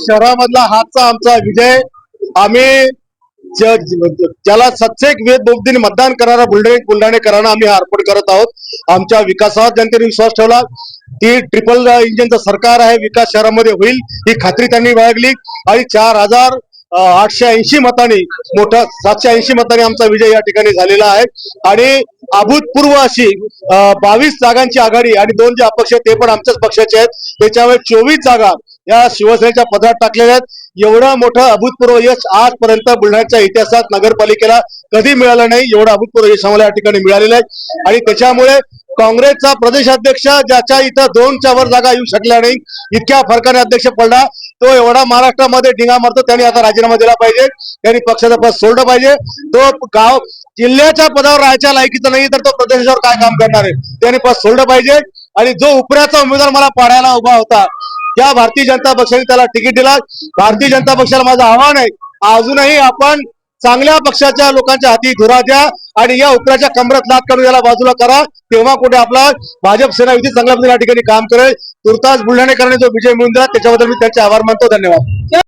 शहरामधला हाचा आमचा विजय. आम्ही ज्याला सत्सेक वेद बोगदीने मतदान करणारा बुलढाणे बुलढाणेकरांना आम्ही अर्पण करत आहोत. आमच्या विकासावर जनतेने विश्वास ठेवला. ती ट्रिपल इंजिनचं सरकार आहे विकास शहरामध्ये होईल ही खात्री त्यांनी बाळगली. आणि चार हजार आठशे ऐंशी मतांनी मोठा सातशे ऐंशी मतांनी आमचा विजय या ठिकाणी झालेला आहे. आणि अभूतपूर्व अशी बावीस जागांची आघाडी आणि दोन जे अपक्ष आहेत ते पण आमच्याच पक्षाचे आहेत. त्याच्यामुळे चोवीस जागा या शिवसेनेच्या पदरात टाकलेल्या आहेत. एवढं मोठं अभूतपूर्व यश आजपर्यंत बुलढाण्याच्या इतिहासात नगरपालिकेला कधी मिळालं नाही एवढं अभूतपूर्व यश आम्हाला या ठिकाणी मिळालेलं आहे. आणि त्याच्यामुळे काँग्रेसचा प्रदेशाध्यक्ष ज्याच्या इथं दोनच्या वर जागा येऊ शकल्या नाही इतक्या फरकाने अध्यक्ष पडला. तो एवढा महाराष्ट्रामध्ये डिंगा मारतो त्यांनी आता राजीनामा दिला पाहिजे. त्यांनी पक्षाचं पद सोडलं पाहिजे. तो गाव जिल्ह्याच्या पदावर राहायच्या लायकीचा नाही तर तो प्रदेशावर काय काम करणार आहे? त्यांनी पद सोडलं पाहिजे. आणि जो उपऱ्याचा उमेदवार मला पाडायला उभा होता त्या भारतीय जनता पक्षाने त्याला तिकीट दिला. भारतीय जनता पक्षाला माझं आव्हान आहे अजूनही आपण चांगल्या पक्षाच्या लोकांच्या हाती धुरा द्या आणि या उपऱ्याच्या कमरात लात काढून याला बाजूला करा. तेव्हा कुठे आपला भाजप सेना युती चांगल्या या ठिकाणी काम करेल. तुर्तास बुलढाणेकरांनी जो विजय मिळून दिला त्याच्याबद्दल मी त्यांचे आभार मानतो. धन्यवाद.